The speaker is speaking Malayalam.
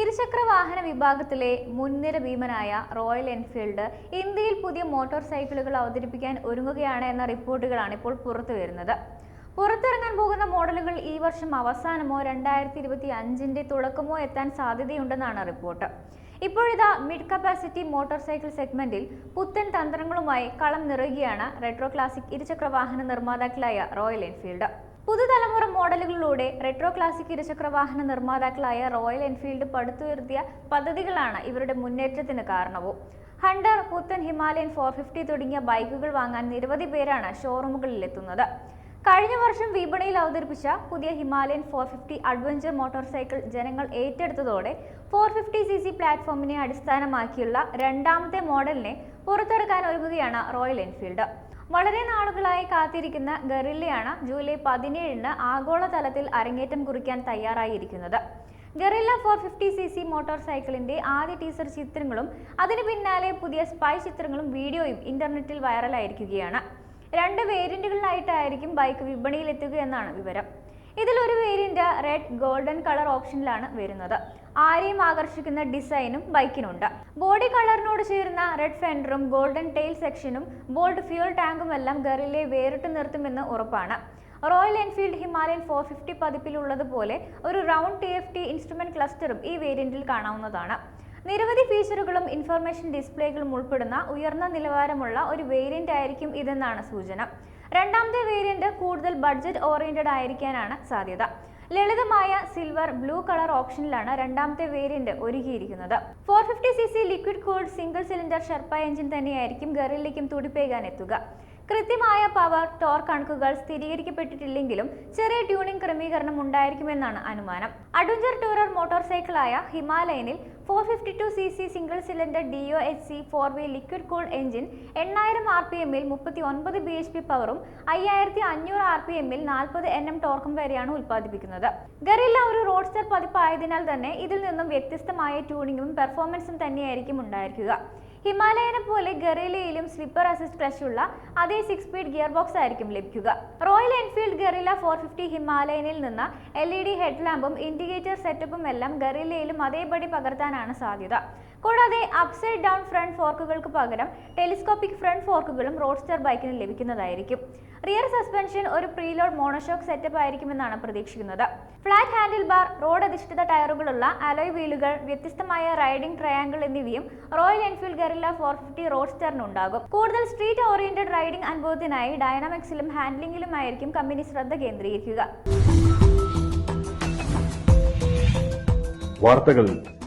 ഇരുചക്ര വാഹന വിഭാഗത്തിലെ മുൻനിര ഭീമനായ റോയൽ എൻഫീൽഡ് ഇന്ത്യയിൽ പുതിയ മോട്ടോർ സൈക്കിളുകൾ അവതരിപ്പിക്കാൻ ഒരുങ്ങുകയാണ് എന്ന റിപ്പോർട്ടുകളാണ് ഇപ്പോൾ പുറത്തു വരുന്നത്. പുറത്തിറങ്ങാൻ പോകുന്ന മോഡലുകൾ ഈ വർഷം അവസാനമോ രണ്ടായിരത്തി ഇരുപത്തി അഞ്ചിന്റെ തുടക്കമോ എത്താൻ സാധ്യതയുണ്ടെന്നാണ് റിപ്പോർട്ട്. ഇപ്പോഴിതാ മിഡ് കപ്പാസിറ്റി മോട്ടോർ സൈക്കിൾ സെഗ്മെന്റിൽ പുത്തൻ തന്ത്രങ്ങളുമായി കളം നിറയുകയാണ് റെട്രോ ക്ലാസിക് ഇരുചക്ര വാഹന നിർമ്മാതാക്കളായ റോയൽ എൻഫീൽഡ്. പുതുതലമുറ മോഡലുകളിലൂടെ റെട്രോ ക്ലാസിക് ഇരുചക്ര വാഹന നിർമ്മാതാക്കളായ റോയൽ എൻഫീൽഡ് പടുത്തുയർത്തിയ പദ്ധതികളാണ് ഇവരുടെ മുന്നേറ്റത്തിന് കാരണവും. ഹണ്ടർ പുത്തൻ ഹിമാലയൻ ഫോർ ഫിഫ്റ്റി തുടങ്ങിയ ബൈക്കുകൾ വാങ്ങാൻ നിരവധി പേരാണ് ഷോറൂമുകളിൽ എത്തുന്നത്. കഴിഞ്ഞ വർഷം വിപണിയിൽ അവതരിപ്പിച്ച പുതിയ Himalayan four fifty adventure motorcycle ജനങ്ങൾ ഏറ്റെടുത്തതോടെ ഫോർ ഫിഫ്റ്റി സി സി പ്ലാറ്റ്ഫോമിനെ അടിസ്ഥാനമാക്കിയുള്ള രണ്ടാമത്തെ മോഡലിനെ പുറത്തിറക്കാൻ ഒരുങ്ങുകയാണ് റോയൽ എൻഫീൽഡ് വളരെ നാളുകളായി കാത്തിരിക്കുന്ന ഗറില്ലയാണ് ജൂലൈ പതിനേഴിന് ആഗോളതലത്തിൽ അരങ്ങേറ്റം കുറിക്കാൻ തയ്യാറായിരിക്കുന്നത്. Guerrilla four fifty C C motor സൈക്കിളിന്റെ ആദ്യ ടീസർ ചിത്രങ്ങളും അതിന് പിന്നാലെ പുതിയ സ്പൈ ചിത്രങ്ങളും വീഡിയോയും ഇന്റർനെറ്റിൽ വൈറലായിരിക്കുകയാണ്. രണ്ട് വേരിയന്റുകളിലായിട്ടായിരിക്കും ബൈക്ക് വിപണിയിലെത്തുക എന്നാണ് വിവരം. ഇതിലൊരു വേരിയന്റ് റെഡ് ഗോൾഡൻ കളർ ഓപ്ഷനിലാണ് വരുന്നത്. ആരെയും ആകർഷിക്കുന്ന ഡിസൈനും ബൈക്കിനുണ്ട് ബോഡി കളറിനോട് ചേരുന്ന റെഡ് ഫെൻഡറും ഗോൾഡൻ ടെയിൽ സെക്ഷനും ബോൾഡ് ഫ്യൂൽ ടാങ്കും എല്ലാം ഗറിലെ വേറിട്ട് നിർത്തുമെന്ന് ഉറപ്പാണ്. Royal Enfield Himalayan four fifty പതിപ്പിലുള്ളതുപോലെ ഒരു round T F T instrument ക്ലസ്റ്ററും ഈ വേരിയന്റിൽ കാണാവുന്നതാണ്. നിരവധി ഫീച്ചറുകളും ഇൻഫർമേഷൻ ഡിസ്പ്ലേകളും ഉൾപ്പെടുന്ന ഉയർന്ന നിലവാരമുള്ള ഒരു വേരിയന്റ് ആയിരിക്കും ഇതെന്നാണ് സൂചന. രണ്ടാമത്തെ വേരിയന്റ് കൂടുതൽ ബഡ്ജറ്റ് ഓറിയന്റഡ് ആയിരിക്കാനാണ് സാധ്യത. ലളിതമായ സിൽവർ ബ്ലൂ കളർ ഓപ്ഷനിലാണ് രണ്ടാമത്തെ വേരിയന്റ് ഒരുക്കിയിരിക്കുന്നത്. Four fifty C C liquid cooled single cylinder Sherpa engine തന്നെയായിരിക്കും ഗറിലേക്കും തുടിപ്പേകാൻ എത്തുക. കൃത്യമായ പവർ ടോർ കണക്കുകൾ സ്ഥിരീകരിക്കപ്പെട്ടിട്ടില്ലെങ്കിലും ചെറിയ ട്യൂണിംഗ് ക്രമീകരണം ഉണ്ടായിരിക്കുമെന്നാണ് അനുമാനം. അഡ്വഞ്ചർ ടൂറർ മോട്ടോർ സൈക്കിളായ ഹിമാലയനിൽ four fifty two C C single cylinder D O H C four V liquid cool engine എണ്ണായിരം ആർ പി എമ്മിൽ മുപ്പത്തി ഒൻപത് ബി എച്ച് പി പവറും അയ്യായിരത്തി അഞ്ഞൂറ് ആർ പി എമ്മിൽ നാൽപ്പത് എൻ എം ടോർക്കും വരെയാണ് ഉൽപ്പാദിപ്പിക്കുന്നത്. ഗറില്ല ഒരു റോഡ്സ്റ്റർ പതിപ്പായതിനാൽ തന്നെ ഇതിൽ നിന്നും വ്യത്യസ്തമായ ട്യൂണിങ്ങും പെർഫോമൻസും തന്നെയായിരിക്കും ഉണ്ടായിരിക്കുക. ഹിമാലയനെ പോലെ ഗറിലയിലും സ്ലിപ്പർ അസിസ്റ്റ് ക്ലച്ച് ഉള്ള അതേ സിക്സ് സ്പീഡ് ഗിയർ ബോക്സ് ആയിരിക്കും ലഭിക്കുക. Royal Enfield Guerrilla four fifty ഹിമാലയനിൽ നിന്ന് എൽ ഇ ഡി ഹെഡ്ലാമ്പും ഇൻഡിക്കേറ്റർ സെറ്റപ്പും എല്ലാം ഗറിലയിലും അതേപടി പകർത്താനാണ് സാധ്യത. കൂടാതെ അപ്സൈഡ് ഡൗൺ ഫ്രണ്ട് ഫോർക്കുകൾക്ക് പകരം ടെലിസ്കോപ്പിക് ഫ്രണ്ട് ഫോർക്കുകളും റോഡ്സ്റ്റർ ബൈക്കിന് ലഭിക്കുന്നതായിരിക്കും. റിയർ സസ്പെൻഷൻ ഒരു പ്രീലോഡ് മോണോഷോക്ക് സെറ്റപ്പ് ആയിരിക്കുമെന്നാണ് പ്രതീക്ഷിക്കുന്നത്. ഫ്ലാറ്റ് ഹാൻഡിൽ ബാർ റോഡ് അധിഷ്ഠിത ടയറുകളുള്ള അലോയ് വീലുകൾ വ്യത്യസ്തമായ റൈഡിംഗ് ട്രയാങ്കിൾ എന്നിവയും Royal Enfield Guerrilla four fifty റോഡ്സ്റ്ററിനുണ്ടാകും കൂടുതൽ സ്ട്രീറ്റ് ഓറിയന്റഡ് റൈഡിംഗ് അനുഭവത്തിനായി ഡയനാമിക്സിലും ഹാൻഡ്ലിംഗിലുമായിരിക്കും കമ്പനി ശ്രദ്ധ കേന്ദ്രീകരിക്കുക.